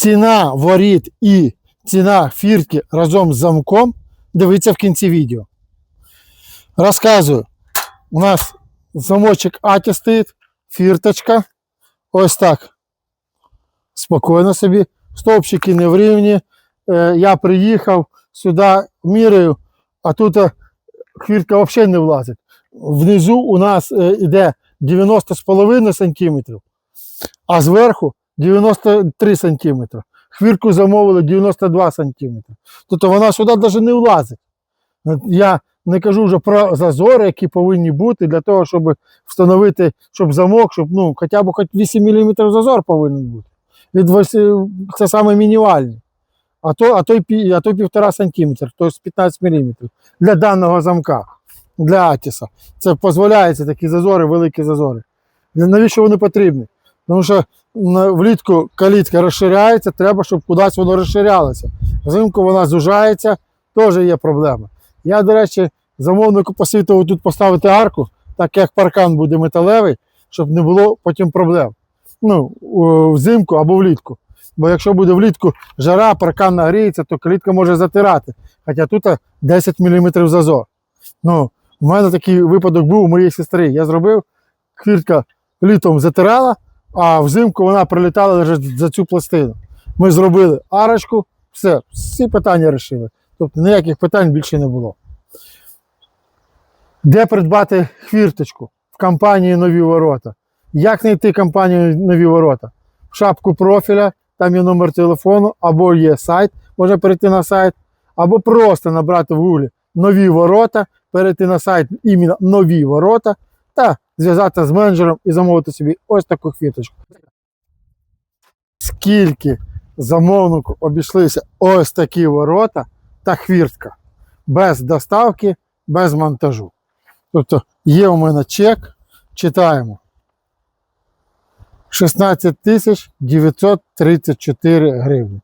ціна воріт і ціна фіртки разом з замком, дивіться в кінці відео. Розказую. У нас замочок Аті стоїть, фірточка. Ось так. Спокійно собі. Стовпчики не в рівні. Е, я приїхав сюди, міряю, а тут е, хвіртка взагалі не влазить. Внизу у нас е, іде 90,5 см, а зверху 93 см. Хвірку замовили 92 см. Тобто вона сюди навіть не влазить. Я не кажу вже про зазори, які повинні бути для того, щоб встановити, щоб замок, щоб ну, хоча б хоч 8 мм зазор повинен бути. Від вось- це саме мінімальний. А то, а то, а то півтора сантиметр, тобто 15 мм для даного замка, для Атіса. Це дозволяється такі зазори, великі зазори. Навіщо вони потрібні? Тому що влітку калітка розширяється, треба, щоб кудись воно розширялося. Взимку вона зужається, теж є проблема. Я, до речі, замовнику посвітував тут поставити арку, так як паркан буде металевий, щоб не було потім проблем. Ну, взимку або влітку. Бо якщо буде влітку жара, паркан нагріється, то калітка може затирати. Хоча тут 10 мм зазор. Ну, у мене такий випадок був у моєї сестри. Я зробив, квітка літом затирала, а взимку вона прилітала лише за цю пластину. Ми зробили арочку, все, всі питання вирішили. Тобто ніяких питань більше не було. Де придбати хвірточку в компанії Нові Ворота? Як знайти компанію Нові Ворота? В шапку профіля, там є номер телефону, або є сайт, можна перейти на сайт, або просто набрати в Google Нові Ворота, перейти на сайт іменно Нові Ворота та зв'язатися з менеджером і замовити собі ось таку хвірточку. Скільки замовнику обійшлися ось такі ворота та хвіртка без доставки, без монтажу. Тобто є у мене чек, читаємо. 16 тисяч 934 гривні.